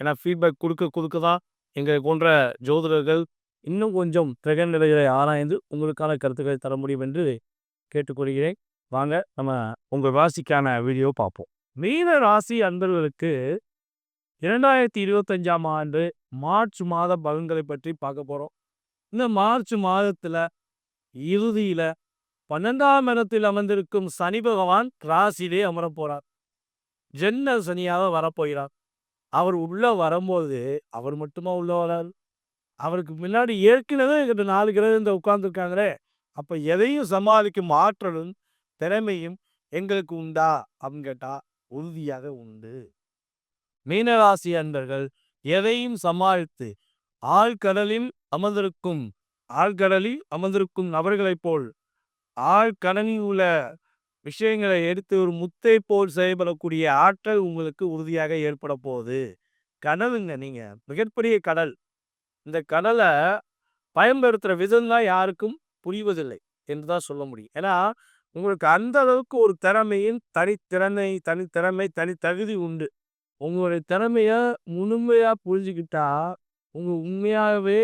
ஏன்னா ஃபீட்பேக் கொடுக்க கொடுக்க தான் எங்களை போன்ற ஜோதிடர்கள் இன்னும் கொஞ்சம் கிரக நிலைகளை ஆராய்ந்து உங்களுக்கான கருத்துக்களை தர முடியும் என்று கேட்டுக்கொள்கிறேன் வாங்க நம்ம உங்கள் ராசிக்கான வீடியோ பார்ப்போம். மீன ராசி அன்பர்களுக்கு இரண்டாயிரத்தி இருபத்தஞ்சாம் ஆண்டு மார்ச் மாத பலன்களை பற்றி பார்க்க போகிறோம் இந்த மார்ச் மாதத்தில் இறுதியில் பன்னெண்டாம் இடத்தில் அமர்ந்திருக்கும் சனி பகவான் ராசியிலே அமர போகிறார் ஜென்ன சனியாக வரப்போகிறார் அவர் உள்ள வரும்போது அவர் மட்டுமா உள்ளே வரார்? அவருக்கு முன்னாடி ஏற்கனவே எங்கிட்ட நாலு கிரகம் இந்த உட்கார்ந்துருக்காங்களே அப்போ எதையும் சமாளிக்கும் ஆற்றலும் திறமையும் எங்களுக்கு உண்டா? அப்படின்னு கேட்டால் உறுதியாக உண்டு. மீனராசி அன்பர்கள் எதையும் சமாளித்து ஆழ்கடலில் அமர்ந்திருக்கும் ஆழ்கடலில் அமர்ந்திருக்கும் நபர்களைப் போல் ஆழ்கடலில் உள்ள விஷயங்களை எடுத்து ஒரு முத்தை போல் செயல்படக்கூடிய ஆற்றல் உங்களுக்கு உறுதியாக ஏற்பட போகுது. கடலுங்க நீங்கள் மிகப்பெரிய கடல். இந்த கடலை பயன்படுத்துகிற விதம்தான் யாருக்கும் புரிவதில்லை என்று தான் சொல்ல முடியும். ஏன்னா உங்களுக்கு அந்த அளவுக்கு ஒரு திறமையின் தனித்திறமை தனித்திறமை தனி தகுதி உண்டு. உங்களுடைய திறமைய முழுமையாக புரிஞ்சுக்கிட்டா உங்கள் உண்மையாகவே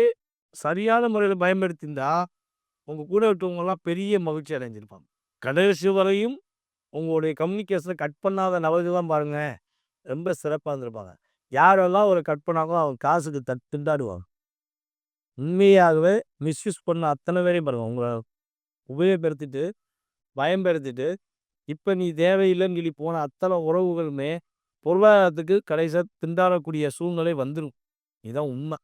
சரியான முறையில் பயன்படுத்தியிருந்தா உங்கள் கூட விட்டவங்கெல்லாம் பெரிய மகிழ்ச்சி அடைஞ்சிருப்பாங்க. கடைசி வரையும் உங்களுடைய கம்யூனிகேஷனை கட் பண்ணாத நபர்கள் தான் பாருங்கள் ரொம்ப சிறப்பாக இருந்திருப்பாங்க. யாரெல்லாம் ஒரு கட் பண்ணாங்களோ அவங்க காசுக்கு தட் திண்டாடுவாங்க. உண்மையாகவே மிஸ்யூஸ் பண்ண அத்தனை பேரையும் பாருங்கள் உங்களை உபயோகப்படுத்திட்டு பயன்படுத்திட்டு இப்போ நீ தேவையில்லைன்னு சொல்லி போன அத்தனை உறவுகளுமே பொருளாதாரத்துக்கு கடைசியாக திண்டாடக்கூடிய சூழ்நிலை வந்துடும் இதுதான் உண்மை.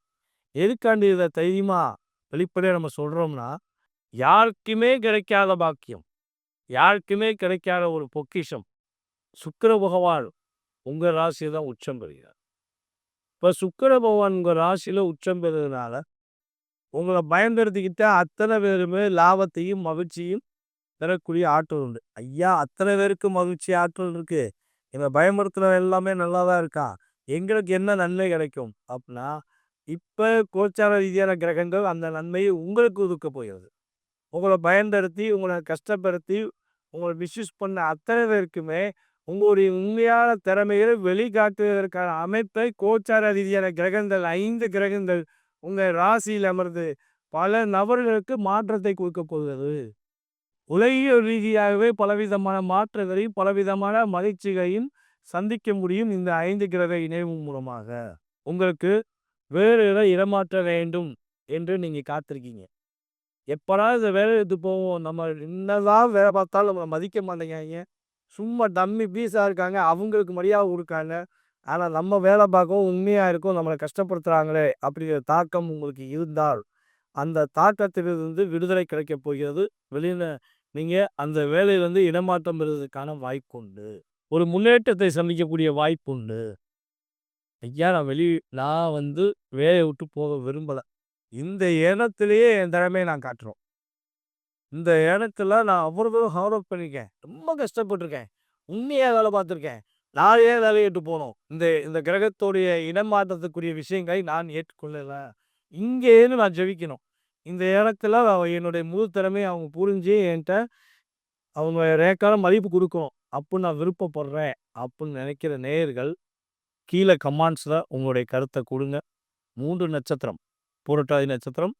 எதுக்காண்டி இதை தைரியமாக வெளிப்படையாக நம்ம சொல்கிறோம்னா யாருக்குமே கிடைக்காத பாக்கியம். யாருக்குமே கிடைக்காத ஒரு பொக்கிஷம். சுக்கர பகவான் உங்கள் ராசியை தான் உச்சம் பெறுகிறார். இப்போ சுக்கர பகவான் உங்கள் ராசியில் உச்சம் பெறுறதுனால உங்களை பயன்படுத்திக்கிட்ட அத்தனை பேருமே லாபத்தையும் மகிழ்ச்சியும் தரக்கூடிய ஆற்றல் உண்டு. ஐயா அத்தனை பேருக்கு மகிழ்ச்சி ஆற்றல் இருக்கு. எங்களை பயமுறுத்துற எல்லாமே நல்லா தான் இருக்கா எங்களுக்கு என்ன நன்மை கிடைக்கும்? அப்படின்னா இப்போ கோச்சார ரீதியான கிரகங்கள் அந்த நன்மையை உங்களுக்கு ஒதுக்க போகிறது. உங்களை பயன்படுத்தி உங்களை கஷ்டப்படுத்தி உங்களை மிஸ்யூஸ் பண்ண அத்தனை பேருக்குமே உங்களுடைய உண்மையான திறமைகளை வெளிக்காட்டுவதற்கான அமைப்பை கோச்சார ரீதியான கிரகங்கள் ஐந்து கிரகங்கள் உங்கள் ராசியில் அமர்ந்து பல நபர்களுக்கு மாற்றத்தை கொடுக்கப் போகிறது. உலகியல் ரீதியாகவே பலவிதமான மாற்றங்களையும், பலவிதமான மகிழ்ச்சிகளையும் சந்திக்க முடியும் இந்த ஐந்து கிரக இணைவு மூலமாக. உங்களுக்கு வேறு இடம் இடமாற்ற வேண்டும் என்று நீங்கள் காத்திருக்கீங்க. எப்படா இந்த வேலை எடுத்து போவோம். நம்ம என்னதான் வேலை பார்த்தாலும் நம்மளை மதிக்க மாட்டேங்காங்க சும்மா டம்மி பீஸாக இருக்காங்க. அவங்களுக்கு மரியாதை கொடுக்காங்க ஆனால் நம்ம வேலை பார்க்கவும் உண்மையாக இருக்கும் நம்மளை கஷ்டப்படுத்துகிறாங்களே அப்படிங்கிற தாக்கம் உங்களுக்கு இருந்தால், அந்த தாக்கத்திலிருந்து விடுதலை கிடைக்கப் போகிறது. வெளியில் நீங்கள் அந்த வேலையிலேருந்து இடமாற்றம் பெறுவதற்கான வாய்ப்புண்டு. ஒரு முன்னேற்றத்தை சந்திக்கக்கூடிய வாய்ப்புண்டு. ஐயா நான் வெளி நான் வந்து வேலையை விட்டு போக விரும்பலை இந்த இனத்திலேயே என் திறமைய நான் காட்டுறோம் இந்த இடத்துல நான் அவ்வளவு ஹார்ட் பண்ணியிருக்கேன். ரொம்ப கஷ்டப்பட்டுருக்கேன். உண்மையாக வேலை பார்த்துருக்கேன். நான் ஏன் வேலையிட்டு போனோம் இந்த இந்த கிரகத்துடைய இடமாற்றத்துக்குரிய விஷயங்களை நான் ஏற்றுக்கொள்ளலை இங்கேன்னு நான் ஜெபிக்கணும் இந்த இடத்துல என்னுடைய முழு திறமையை அவங்க புரிஞ்சு என்கிட்ட அவங்க ரேக்கான மதிப்பு கொடுக்கணும் அப்படின்னு நான் விருப்பப்படுறேன். அப்படின்னு நினைக்கிற நேயர்கள், கீழே கமாண்ட்ஸில் உங்களுடைய கருத்தை கொடுங்க மூன்று நட்சத்திரம். பூரட்டாதி நட்சத்திரம்,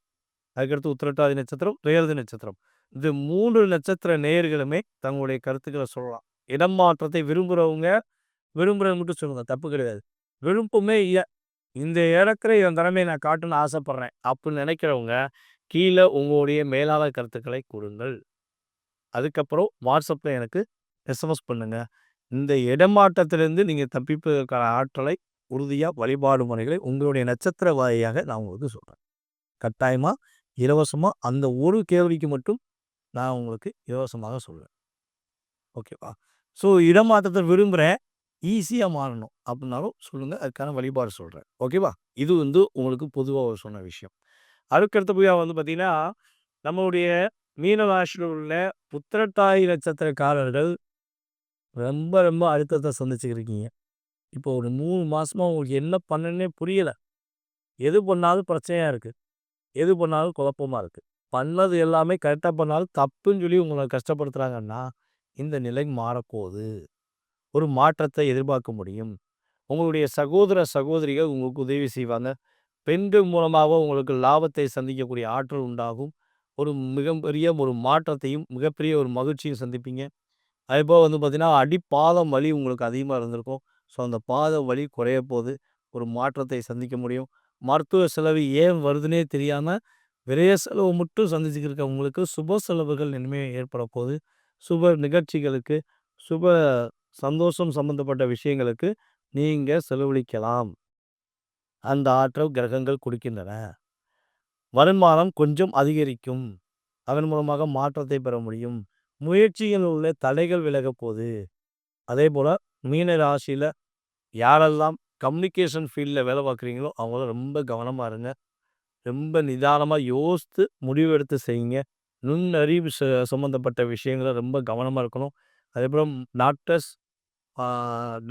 அதுக்கடுத்து உத்திரட்டாதி நட்சத்திரம், ரேவதி நட்சத்திரம். இந்த மூன்று நட்சத்திர நேயர்களுமே தங்களுடைய கருத்துக்களை சொல்லலாம். இடம் மாற்றத்தை விரும்புகிறவங்க விரும்புகிறது மட்டும் சொல்லுங்க. தப்பு கிடையாது. விருப்பமே இல்லை இந்த இடத்துல என் திறமைய நான் காட்டணும்னு ஆசைப்பட்றேன் அப்படின்னு நினைக்கிறவங்க, கீழே உங்களுடைய மேலாளர் கருத்துக்களை கொடுங்கள் அதுக்கப்புறம் வாட்ஸ்அப்பில் எனக்கு எஸ்எம்எஸ் பண்ணுங்கள் இந்த இடமாற்றத்திலேருந்து நீங்கள் தப்பிப்பதற்கான ஆற்றலை, உறுதியாக வழிபாடு முறைகளை உங்களுடைய நட்சத்திர வாரியாக நான் உங்களுக்கு சொல்கிறேன் கட்டாயமாக இலவசமாக அந்த ஒரு கேள்விக்கு மட்டும் நான் உங்களுக்கு இலவசமாக சொல்கிறேன் ஓகேவா? ஸோ இடமாற்றத்தை விரும்புகிறேன் ஈஸியாக மாறணும். அப்படின்னாலும் சொல்லுங்கள் அதுக்கான வழிபாடு சொல்கிறேன் ஓகேவா? இது வந்து உங்களுக்கு பொதுவாக சொன்ன விஷயம். அடுக்கடுத்த புயா வந்து பார்த்திங்கன்னா நம்மளுடைய மீனராசியில் உள்ள புத்திரத்தாய் நட்சத்திரக்காரர்கள் ரொம்ப ரொம்ப அழுத்தத்தை சந்திச்சுக்கிருக்கீங்க இப்போ ஒரு மூணு மாதமாக உங்களுக்கு என்ன பண்ணுன்னே புரியல. எது பண்ணாலும் பிரச்சனையாக இருக்குது எது பண்ணாலும் குழப்பமா இருக்குது பண்ணது எல்லாமே கரெக்டாக பண்ணாலும் தப்புன்னு சொல்லி உங்களை கஷ்டப்படுத்துகிறாங்கன்னா இந்த நிலை மாறப்போகுது. ஒரு மாற்றத்தை எதிர்பார்க்க முடியும். உங்களுடைய சகோதர, சகோதரிகள் உங்களுக்கு உதவி செய்வாங்க. பெண்கள் மூலமாக உங்களுக்கு லாபத்தை சந்திக்கக்கூடிய ஆற்றல் உண்டாகும். ஒரு மிகப்பெரிய ஒரு மாற்றத்தையும், மிகப்பெரிய ஒரு மகிழ்ச்சியும் சந்திப்பீங்க. அதேபோல வந்து பார்த்தீங்கன்னா, அடிப்பாதம் வலி உங்களுக்கு அதிகமாக இருந்திருக்கும். ஸோ அந்த பாத வலி போது ஒரு மாற்றத்தை சந்திக்க முடியும். மருத்துவ செலவு ஏன் வருதுன்னே தெரியாமல் விரைய செலவு மட்டும் சந்திச்சுக்கிட்டு உங்களுக்கு சுப செலவுகள் இனிமே ஏற்படப்போகுது. சுப நிகழ்ச்சிகளுக்கு, சுப சந்தோஷம் சம்பந்தப்பட்ட விஷயங்களுக்கு நீங்கள் செலவழிக்கலாம். அந்த ஆற்றல் கிரகங்கள் கொடுக்கின்றன. வருமானம் கொஞ்சம் அதிகரிக்கும். அதன் மூலமாக மாற்றத்தை பெற முடியும். முயற்சியில் உள்ள தடைகள் விலகப்போகுது அதே போல் மீன ராசியில் யாரெல்லாம் கம்யூனிகேஷன் ஃபீல்டில் வேலை பார்க்குறீங்களோ, அவங்களாம் ரொம்ப கவனமாக இருங்க. ரொம்ப நிதானமாக யோசித்து முடிவெடுத்து செய்யுங்க. நுண்ணறிவு ச சம்மந்தப்பட்ட விஷயங்கள ரொம்ப கவனமாக இருக்கணும். அதேபோல் டாக்டர்ஸ்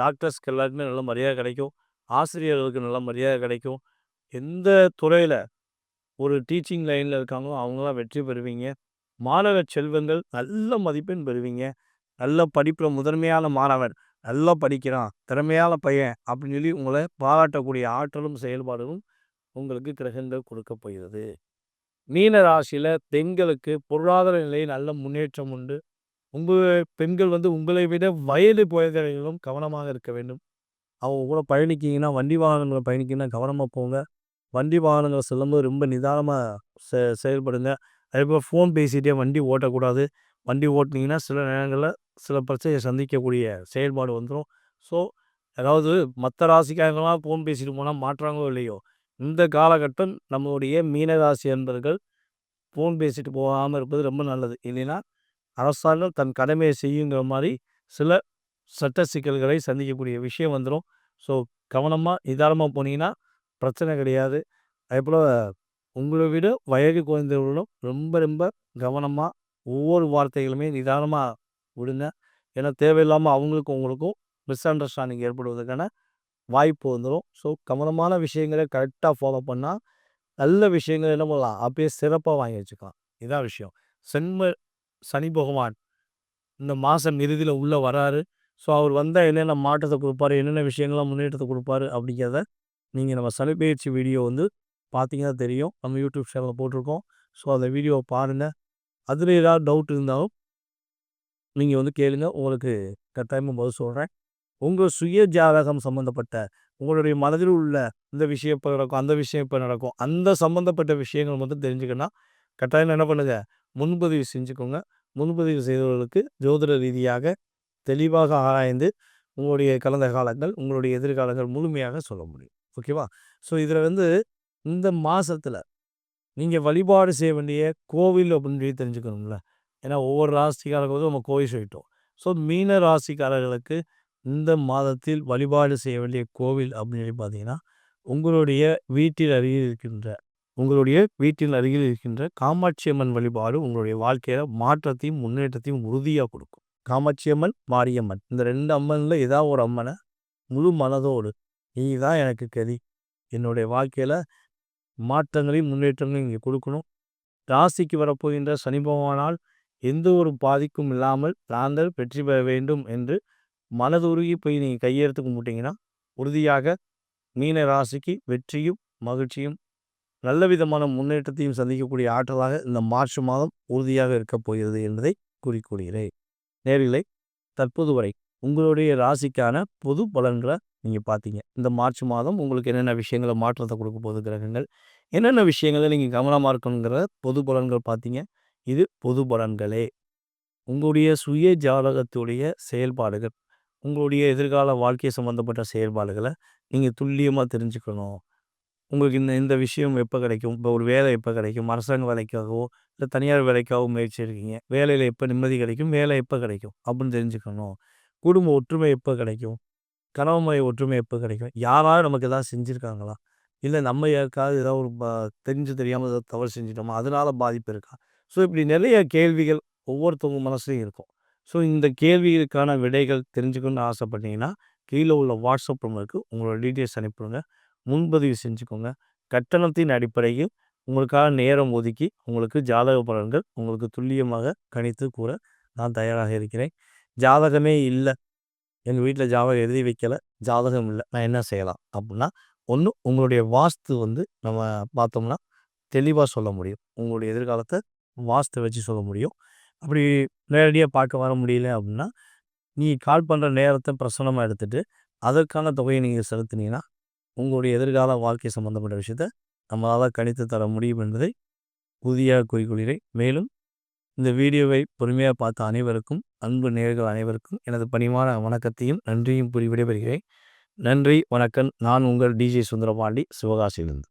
டாக்டர்ஸ்க்கு எல்லாருக்குமே நல்ல மரியாதை கிடைக்கும். ஆசிரியர்களுக்கு நல்ல மரியாதை கிடைக்கும். எந்த துறையில் ஒரு டீச்சிங் லைனில் இருக்காங்களோ, அவங்களாம் வெற்றி பெறுவீங்க. மாணவ செல்வங்கள் நல்ல மதிப்பெண் பெறுவீங்க. நல்ல படிப்பில் முதன்மையான மாணவன். நல்லா படிக்கிறான். திறமையான பையன். அப்படின்னு சொல்லி உங்களை பாராட்டக்கூடிய ஆற்றலும், செயல்பாடுகளும் உங்களுக்கு கிரகங்கள் கொடுக்கப் போகிறது. மீன ராசியில் பெண்களுக்கு பொருளாதார நிலையில் நல்ல முன்னேற்றம் உண்டு. உங்கள் பெண்கள் வந்து உங்களை விட வயது குழந்தைகளிலும் கவனமாக இருக்க வேண்டும். அவங்க கூட பயணிக்கிங்கன்னா வண்டி வாகனங்களை பயணிக்கிங்கன்னா கவனமாக போங்க. வண்டி வாகனங்கள் செல்லும்போது ரொம்ப நிதானமாக செ செயல்படுங்க. அதேபோல் ஃபோன் பேசிகிட்டே வண்டி ஓட்டக்கூடாது. வண்டி ஓட்டினீங்கன்னா சில நேரங்களில் சில பிரச்சனையை சந்திக்கக்கூடிய செயல்பாடு வந்துடும் ஸோ அதாவது மற்ற ராசிக்காரங்களாம் ஃபோன் பேசிட்டு போனால் மாற்றாங்களோ இல்லையோ, இந்த காலகட்டம் நம்மளுடைய மீனராசி என்பர்கள் ஃபோன் பேசிட்டு போகாமல் இருப்பது ரொம்ப நல்லது. இல்லைன்னா, அரசாங்கம் தன் கடமையை செய்யுங்கிற மாதிரி சில சட்ட சிக்கல்களை சந்திக்கக்கூடிய விஷயம் வந்துடும் ஸோ கவனமாக நிதானமாக போனீங்கன்னா பிரச்சனை கிடையாது. அதேபோல உங்களை விட வயது குறைந்தவர்களும் ரொம்ப ரொம்ப கவனமாக ஒவ்வொரு வார்த்தைகளுமே நிதானமாக விடுங்க. ஏன்னா தேவையில்லாமல் அவங்களுக்கும் உங்களுக்கும் மிஸ் அண்டர்ஸ்டாண்டிங் ஏற்படுவதற்கான வாய்ப்பு வந்துடும் ஸோ கவனமான விஷயங்களை கரெக்டாக ஃபாலோ பண்ணால் நல்ல விஷயங்கள் என்ன பண்ணலாம்? அப்படியே சிறப்பாக வாங்கி வச்சுக்கலாம். இதான் விஷயம். சென்ம சனி பகவான் இந்த மாதம் இறுதியில் உள்ளே வராரு. ஸோ அவர் வந்தால் என்னென்ன மாற்றத்தை கொடுப்பாரு என்னென்ன விஷயங்கள்லாம் முன்னேற்றத்தை கொடுப்பாரு அப்படிங்கிறத நீங்கள் நம்ம சனிப்பயிற்சி வீடியோ வந்து பார்த்தீங்கன்னா தெரியும் நம்ம யூடியூப் சேனலில் போட்டிருக்கோம் ஸோ அந்த வீடியோவை பாருங்கள் அதில் ஏதாவது டவுட் இருந்தாலும் நீங்கள் வந்து கேளுங்க. உங்களுக்கு கட்டாயமாக பதில் சொல்கிறேன் உங்கள் சுய ஜாதகம் சம்மந்தப்பட்ட உங்களுடைய மனதில் உள்ள இந்த விஷயம் இப்போ நடக்கும் அந்த விஷயம் இப்போ நடக்கும் அந்த சம்மந்தப்பட்ட விஷயங்கள் மட்டும் தெரிஞ்சுக்கணும் கட்டாயம் என்ன பண்ணுங்கள் முன்பதிவு செஞ்சுக்கோங்க. முன்பதிவு செய்தவர்களுக்கு ஜோதிட ரீதியாக தெளிவாக ஆராய்ந்து உங்களுடைய கலந்த காலங்கள் உங்களுடைய எதிர்காலங்கள் முழுமையாக சொல்ல முடியும். ஓகேவா? ஸோ இதில் வந்து இந்த மாதத்தில் நீங்கள் வழிபாடு செய்ய வேண்டிய கோவில் அப்படின்னு சொல்லி தெரிஞ்சுக்கணும்ல. ஏன்னா ஒவ்வொரு ராசிக்காரர்களும் நம்ம கோவில் சொல்லிட்டோம். ஸோ மீன ராசிக்காரர்களுக்கு இந்த மாதத்தில் வழிபாடு செய்ய வேண்டிய கோவில் அப்படின்னு சொல்லி பார்த்தீங்கன்னா உங்களுடைய வீட்டில் அருகில் இருக்கின்ற உங்களுடைய வீட்டின் அருகில் இருக்கின்ற காமாட்சி அம்மன் வழிபாடு உங்களுடைய வாழ்க்கையில் மாற்றத்தையும் முன்னேற்றத்தையும் உறுதியாக கொடுக்கும். காமாட்சி அம்மன் மாரியம்மன். இந்த ரெண்டு அம்மனில் ஏதாவது ஒரு அம்மனை முழு மனதோடு நீ தான் எனக்கு கதி. என்னுடைய வாழ்க்கையில் மாற்றங்களையும் முன்னேற்றங்களையும் இங்கே கொடுக்கணும். ராசிக்கு வரப்போகின்ற சனி பகவானால் எந்த ஒரு பாதிக்கும் இல்லாமல் தாங்கள் வெற்றி பெற வேண்டும் என்று மனதுருகி போய் நீங்கள் கையெழுத்து கும்பிட்டீங்கன்னா உறுதியாக மீன ராசிக்கு வெற்றியும் மகிழ்ச்சியும் நல்ல விதமான முன்னேற்றத்தையும் சந்திக்கக்கூடிய ஆற்றலாக இந்த மார்ச் மாதம் உறுதியாக இருக்கப் போகிறது என்பதை கூறிக்கொள்கிறேன். நேரில்லை தற்போது வரை உங்களுடைய ராசிக்கான பொது பலன்களை நீங்கள் பார்த்தீங்க. இந்த மார்ச் மாதம் உங்களுக்கு என்னென்ன விஷயங்களை மாற்றத்தை கொடுக்க போது கிரகங்கள் என்னென்ன விஷயங்களை நீங்கள் கவனமாக இருக்கணுங்கிற பொது பலன்கள் பார்த்தீங்க. இது பொது பலன்களே. உங்களுடைய சுய ஜாதகத்துடைய செயல்பாடுகள் உங்களுடைய எதிர்கால வாழ்க்கை சம்மந்தப்பட்ட செயல்பாடுகளை நீங்கள் துல்லியமாக தெரிஞ்சுக்கணும். உங்களுக்கு இந்த இந்த விஷயம் எப்போ கிடைக்கும்? இப்போ ஒரு வேலை எப்போ கிடைக்கும்? அரசாங்க வேலைக்காகவோ இல்லை தனியார் வேலைக்காகவோ முயற்சி இருக்கீங்க வேலையில் எப்போ நிம்மதி கிடைக்கும்? வேலை எப்போ கிடைக்கும்? அப்படின்னு தெரிஞ்சுக்கணும். குடும்ப ஒற்றுமை எப்போ கிடைக்கும்? கணவன் ஒற்றுமை எப்போ கிடைக்கும்? யாராவது நமக்கு எதாவது செஞ்சுருக்காங்களா? இல்லை நம்ம யாருக்காவது ஏதாவது ஒரு தெரிஞ்சு தெரியாமல் ஏதாவது தவறு செஞ்சிட்டோமா? அதனால் பாதிப்பு இருக்கா? ஸோ இப்படி நிறைய கேள்விகள் ஒவ்வொருத்தவங்க மனசுலையும் இருக்கும். ஸோ இந்த கேள்விகளுக்கான விடைகள் தெரிஞ்சுக்கணும்னு ஆசைப்பட்டீங்கன்னா கீழே உள்ள வாட்ஸ்அப் நம்பருக்கு உங்களோட டீட்டெயில்ஸ் அனுப்பிடுங்க முன்பதிவு செஞ்சுக்கோங்க. கட்டணத்தின் அடிப்படையில் உங்களுக்காக நேரம் ஒதுக்கி உங்களுக்கு ஜாதக பலன்கள் உங்களுக்கு துல்லியமாக கணித்து கூற நான் தயாராக இருக்கிறேன். ஜாதகமே இல்லை. எங்கள் வீட்டில் ஜாதகம் எழுதி வைக்கலை. ஜாதகம் இல்லை. நான் என்ன செய்யலாம் அப்படின்னா ஒன்று உங்களுடைய வாஸ்து வந்து நம்ம பார்த்தோம்னா தெளிவாக சொல்ல முடியும். உங்களுடைய எதிர்காலத்தை வாஸ்தை வச்சு சொல்ல முடியும். அப்படி நேரடியாக பார்க்க வர முடியல அப்படின்னா நீங்கள் கால் பண்ணுற நேரத்தை பிரசனமாக எடுத்துகிட்டு அதற்கான தொகையை நீங்கள் செலுத்தினீங்கன்னா உங்களுடைய எதிர்கால வாழ்க்கை சம்மந்தப்பட்ட விஷயத்த நம்மளால் கணித்து தர முடியும் என்பதை உறுதியாக குறிக்கொள்கிறேன். மேலும் இந்த வீடியோவை பொறுமையாக பார்த்த அனைவருக்கும் அன்பு நேர்கள் அனைவருக்கும் எனது பணிவான வணக்கத்தையும் நன்றியும் கூறி விடைபெறுகிறேன். நன்றி வணக்கம். நான் உங்கள் டிஜே சுந்தரபாண்டி சிவகாசியிலிருந்து.